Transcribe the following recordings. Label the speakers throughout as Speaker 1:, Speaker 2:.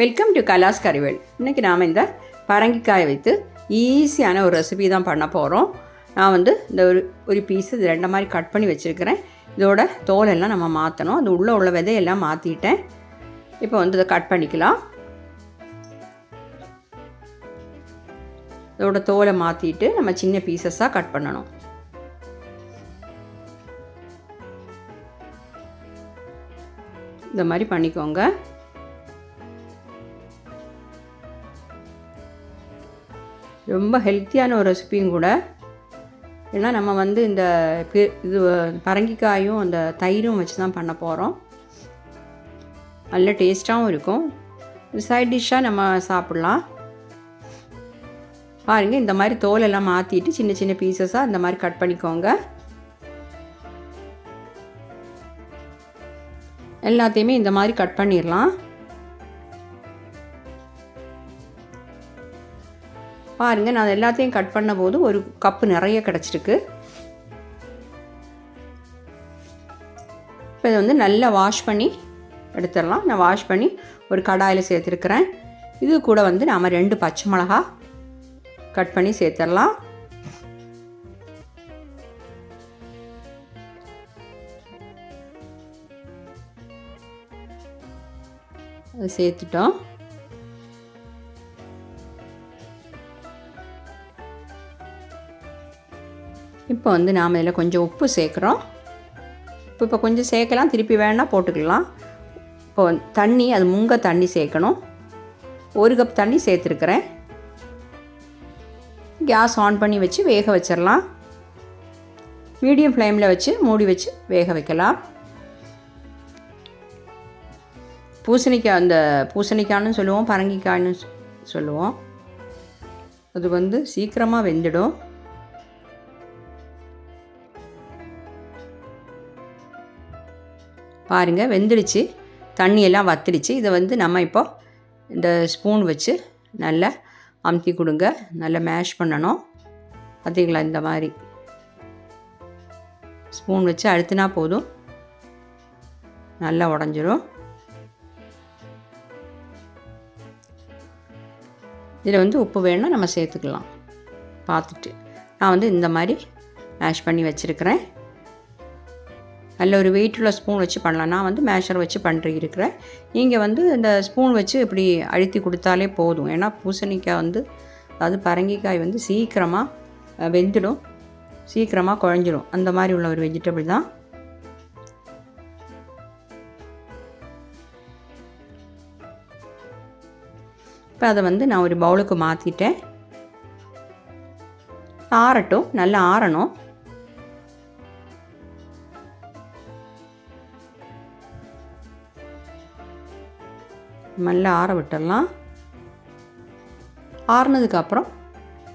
Speaker 1: Welcome to கலாஸ் கறிவேல் இன்றைக்கி நாம் இந்த பரங்கிக்காயை வைத்து ஈஸியான ஒரு ரெசிபி தான் பண்ண போகிறோம் நான் வந்து இந்த ஒரு ஒரு பீஸ் இது ரெண்ட மாதிரி கட் பண்ணி வச்சுருக்கிறேன். இதோட தோலெல்லாம் நம்ம மாற்றணும் அது உள்ளே உள்ள விதையெல்லாம் மாற்றிட்டேன் இப்போ வந்து இதை கட் பண்ணிக்கலாம். இதோட தோலை மாற்றிட்டு நம்ம சின்ன பீசஸாக கட் பண்ணணும். இந்த மாதிரி பண்ணிக்கோங்க. ரொம்ப ஹெல்த்தியான ஒரு ரெசிபியும் கூட. ஏன்னா நம்ம வந்து இந்த இது பரங்கிக்காயும் அந்த தயிரும் வச்சு தான் பண்ண போகிறோம் நல்ல டேஸ்ட்டாகவும் இருக்கும். சைட் டிஷ்ஷாக நம்ம சாப்பிட்லாம். பாருங்கள் இந்த மாதிரி தோலெல்லாம் மாற்றிட்டு சின்ன சின்ன பீசஸாக இந்த மாதிரி கட் பண்ணிக்கோங்க. எல்லாத்தையுமே இந்த மாதிரி கட் பண்ணிடலாம். பாருங்கள் நான் எல்லாத்தையும் கட் பண்ண போது ஒரு கப்பு நிறைய கிடச்சிருக்கு. இப்போ இதை வந்து நல்லா வாஷ் பண்ணி எடுத்துடலாம். நான் வாஷ் பண்ணி ஒரு கடாயில் சேர்த்துருக்குறேன். இது கூட வந்து நாம் ரெண்டு பச்சை மிளகா கட் பண்ணி சேர்த்துடலாம். அதை சேர்த்துட்டோம். இப்போ வந்து நாம் இதில் கொஞ்சம் உப்பு சேர்க்குறோம். இப்போ இப்போ கொஞ்சம் சேர்க்கலாம். திருப்பி வேணால் போட்டுக்கலாம். இப்போ தண்ணி அது முங்க தண்ணி சேர்க்கணும். ஒரு கப் தண்ணி சேர்த்துருக்குறேன். கேஸ் ஆன் பண்ணி வச்சு வேக வச்சிடலாம். மீடியம் ஃப்ளேமில் வச்சு மூடி வச்சு வேக வைக்கலாம். பூசணிக்காய் அந்த பூசணிக்காய்னு சொல்லுவோம் பரங்கிக்காய்னு சொ- சொல்லுவோம். அது வந்து சீக்கிரமாக வெந்துடும். பாருங்கள் வெந்துடுச்சு. தண்ணியெல்லாம் வத்திடுச்சு. இதை வந்து நம்ம இப்போ இந்த ஸ்பூன் வச்சு நல்லா அமுத்தி கொடுங்க. நல்லா மேஷ் பண்ணணும். பார்த்தீங்களா இந்த மாதிரி. ஸ்பூன் வச்சு அழுத்தினா போதும். நல்லா உடஞ்சிரும். இதில் வந்து உப்பு வேணும்னா நம்ம சேர்த்துக்கலாம். பார்த்துட்டு. நான் வந்து இந்த மாதிரி மேஷ் பண்ணி வச்சுருக்கிறேன். நல்ல ஒரு வெயிட் உள்ள ஸ்பூன் வச்சு பண்ணலாம். நான் வந்து மேஷர் வச்சு பண்ணுற இருக்கிறேன் நீங்கள் வந்து இந்த ஸ்பூன் வச்சு இப்படி அழுத்தி கொடுத்தாலே போதும். ஏன்னா பூசணிக்காய் வந்து அதாவது பரங்கிக்காய் வந்து சீக்கிரமாக வெந்துடும். சீக்கிரமாக குழஞ்சிடும் அந்த மாதிரி உள்ள ஒரு வெஜிடபிள் தான். இப்போ அதை வந்து நான் ஒரு பவுலுக்கு மாற்றிட்டேன் ஆறட்டும். நல்லா ஆறணும். மெல்ல ஆற விட்டுடலாம். ஆறுனதுக்கப்புறம்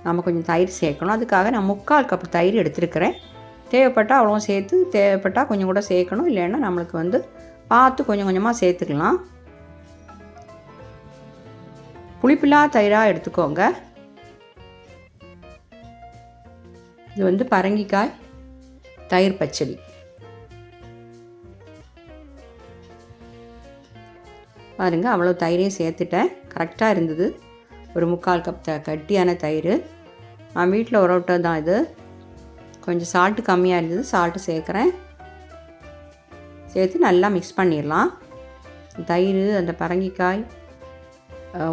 Speaker 1: நம்ம கொஞ்சம் தயிர் சேர்க்கணும். அதுக்காக நான் முக்கால் கப் தயிர் எடுத்துருக்கிறேன். தேவைப்பட்டால் அவ்வளோ சேர்த்து தேவைப்பட்டால் கொஞ்சம் கூட சேர்க்கணும். இல்லைன்னா நம்மளுக்கு வந்து பார்த்து கொஞ்சம் கொஞ்சமாக சேர்த்துக்கலாம். புளிப்பில்லா தயிராக எடுத்துக்கோங்க. இது வந்து பரங்கிக்காய் தயிர் பச்சடி. பாருங்கள் அவ்வளோ தயிரையும் சேர்த்துட்டேன். கரெக்டாக இருந்தது. ஒரு முக்கால் கப் த கட்டியான தயிர். நான் வீட்டில் உரவிட்டது தான் இது. கொஞ்சம் சால்ட்டு கம்மியாக இருந்தது சால்ட்டு சேர்க்குறேன். சேர்த்து நல்லா மிக்ஸ் பண்ணிடலாம். தயிர் அந்த பரங்கிக்காய்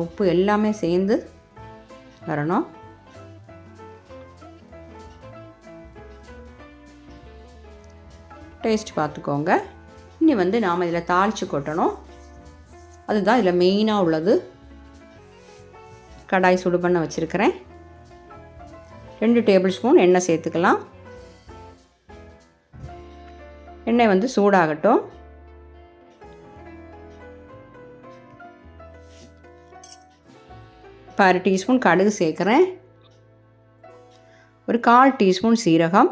Speaker 1: உப்பு எல்லாமே சேர்ந்து வரணும். டேஸ்ட் பார்த்துக்கோங்க. இனி வந்து நாம் இதில் தாளித்து கொட்டணும். அதுதான் இதில் மெயினாக உள்ளது. கடாய் சுடு பண்ண வச்சுருக்கிறேன். ரெண்டு டேபிள் ஸ்பூன் எண்ணெய் சேர்த்துக்கலாம். எண்ணெய் வந்து சூடாகட்டும். இப்போ அரை டீஸ்பூன் கடுகு சேர்க்குறேன். ஒரு கால் டீஸ்பூன் சீரகம்.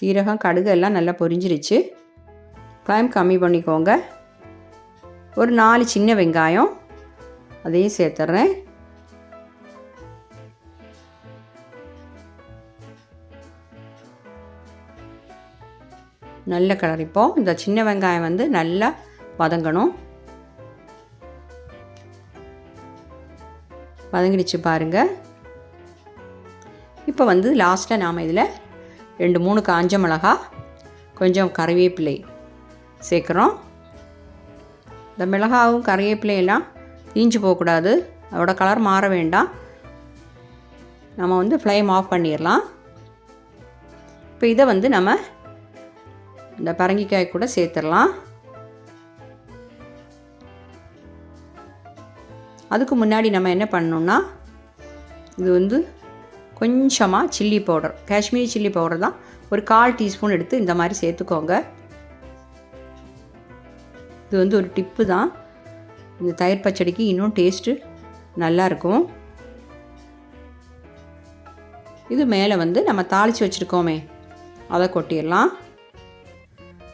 Speaker 1: சீரகம் கடுகு எல்லாம் நல்லா பொரிஞ்சிருச்சு. ஃப்ளேம் கம்மி பண்ணிக்கோங்க. ஒரு நாலு சின்ன வெங்காயம் அதையும் சேர்த்துட்றேன் நல்ல கலர் இந்த சின்ன வெங்காயம் வந்து நல்லா வதங்கணும். வதங்கிடுச்சு பாருங்கள் இப்போ வந்து லாஸ்ட்டாக நாம் இதில் ரெண்டு மூணு காஞ்ச மிளகா கொஞ்சம் கறிவேப்பிலை சேர்க்குறோம். இந்த மிளகாவும் கறிவேப்பிலையெல்லாம் ஈஞ்சு போகக்கூடாது. அதோட கலர் மாற வேண்டாம். நம்ம வந்து ஃப்ளேம் ஆஃப் பண்ணிடலாம். இப்போ இதை வந்து நம்ம இந்த பரங்கிக்காய் கூட சேர்த்துடலாம். அதுக்கு முன்னாடி நம்ம என்ன பண்ணணும்னா இது வந்து கொஞ்சமாக chilli powder Kashmiri chilli powder தான். ஒரு கால் டீஸ்பூன் எடுத்து இந்த மாதிரி சேர்த்துக்கோங்க. இது வந்து ஒரு டிப்பு தான். இந்த தயிர் பச்சடிக்கு இன்னும் டேஸ்ட்டு நல்லாயிருக்கும். இது மேலே வந்து நம்ம தாளித்து வச்சுருக்கோமே அதை கொட்டிடலாம்.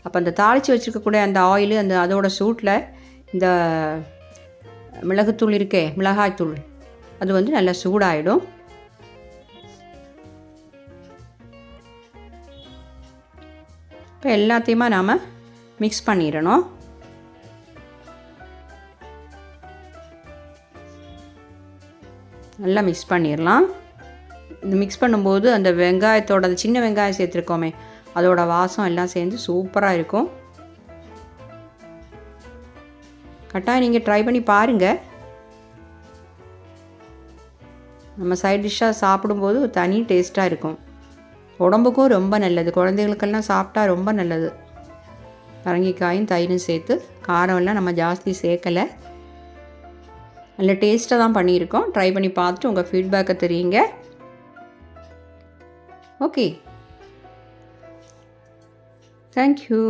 Speaker 1: அப்போ அந்த தாளித்து வச்சுருக்கக்கூடிய அந்த ஆயில் அந்த அதோட சூட்டில் இந்த மிளகுத்தூள் இருக்கே மிளகாய்த்தூள் அது வந்து நல்லா சூடாயிடும். இப்போ எல்லாத்தையுமே நாம் மிக்ஸ் பண்ணிடணும். நல்லா மிக்ஸ் பண்ணிடலாம் மிக்ஸ் பண்ணும்போது அந்த வெங்காயத்தோட அந்த சின்ன வெங்காயம் சேர்த்துருக்கோமே அதோட வாசம் எல்லாம் சேர்ந்து சூப்பராக இருக்கும். கட்டாயம் நீங்கள் ட்ரை பண்ணி பாருங்கள் நம்ம சைட் டிஷ்ஷாக சாப்பிடும்போது தனி டேஸ்ட்டாக இருக்கும். உடம்புக்கும் ரொம்ப நல்லது. குழந்தைகளுக்கெல்லாம் சாப்பிட்டா ரொம்ப நல்லது. பரங்கிக்காயும் தயிரும் சேர்த்து காரம் எல்லாம் நம்ம ஜாஸ்தி சேர்க்கலை. நல்ல டேஸ்ட்டாக தான் பண்ணியிருக்கோம். ட்ரை பண்ணி பார்த்துட்டு உங்கள் ஃபீட்பேக்கை தெரியுங்க. Okay thank you